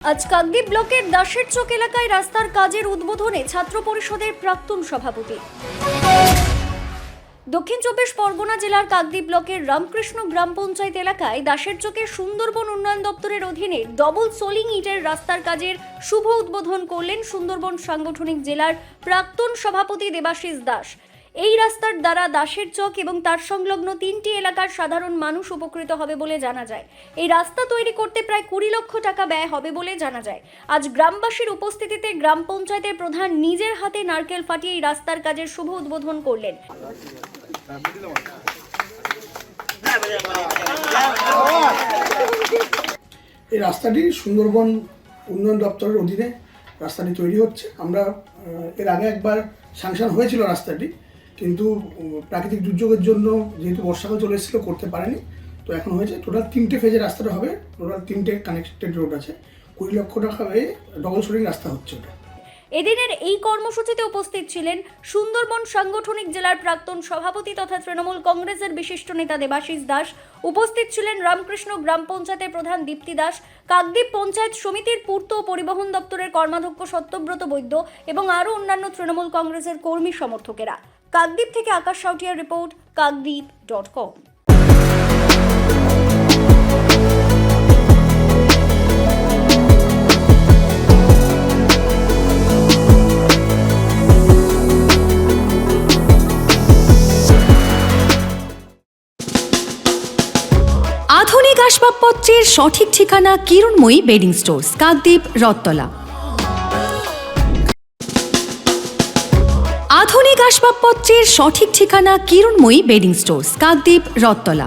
আজ কাকদ্বীপ ব্লকের দাসের চোক এলাকায় রাস্তার কাজের উদ্বোধনে ছাত্র পরিষদের প্রাক্তন সভাপতি। দক্ষিণ চব্বিশ পরগনা জেলার কাকদ্বীপ ব্লকের রামকৃষ্ণ গ্রাম পঞ্চায়েত এলাকায় দাসের চোখের সুন্দরবন উন্নয়ন দপ্তরের অধীনে ডবল সোলিং ইটের রাস্তার কাজের শুভ উদ্বোধন করলেন সুন্দরবন সাংগঠনিক জেলার প্রাক্তন সভাপতি দেবাশিস দাস। এই রাস্তার দ্বারা দাসের চক এবং তার সংলগ্ন তিনটি এলাকার সাধারণ মানুষ উপকৃত হবে বলে জানা যায়। এই রাস্তা তৈরি করতে প্রায় কুড়ি লক্ষ টাকা ব্যয় হবে বলে জানা যায়। আজ গ্রামবাসীর উপস্থিতিতে গ্রাম পঞ্চায়েতের প্রধান নিজের হাতে নারকেল ফাটিয়ে এই রাস্তার কাজের শুভ উদ্বোধন করলেন। এই রাস্তাটি সুন্দরবন উন্নয়ন দপ্তরের অধীনে রাস্তাটি তৈরি হচ্ছে। আমরা এর আগে একবার স্যাংশন হয়েছিল রাস্তাটি। কিন্তু প্রাকৃতিক দুর্যোগের জন্য যেহেতু বর্ষাকাল চলে এসেছিল, করতে পারেনি। তো এখন হয়েছে টোটাল তিনটে ফেজে রাস্তাটা হবে। টোটাল তিনটে কানেক্টেড রোড আছে। কুড়ি লক্ষ টাকা হয়ে ডবল শোরিং রাস্তা হচ্ছে ওটা। এদিনের এই কর্মসূচিতে উপস্থিত ছিলেন সুন্দরবন সাংগঠনিক জেলার প্রাক্তন সভাপতি তথা তৃণমূল কংগ্রেসের বিশিষ্ট নেতা দেবাশিস দাস। উপস্থিত ছিলেন রামকৃষ্ণ গ্রাম পঞ্চায়েতের প্রধান দীপ্তি দাস, কাকদ্বীপ পঞ্চায়েত সমিতির পূর্ত পরিবহন দপ্তরের কর্মাধ্যক্ষ সত্যব্রত বৈদ্য এবং আরও অন্যান্য তৃণমূল কংগ্রেসের কর্মী সমর্থকেরা। কাকদ্বীপ থেকে Akash Sautiar report, Kakdwip dot com. আধুনিক আসবাবপত্রের সঠিক ঠিকানা কিরণময়ী বেডিং স্টোর কাকদ্বীপ রত্তলা আধুনিক আসবাবপত্রের সঠিক ঠিকানা কিরণময়ী বেডিং স্টোর কাকদ্বীপ রত্তলা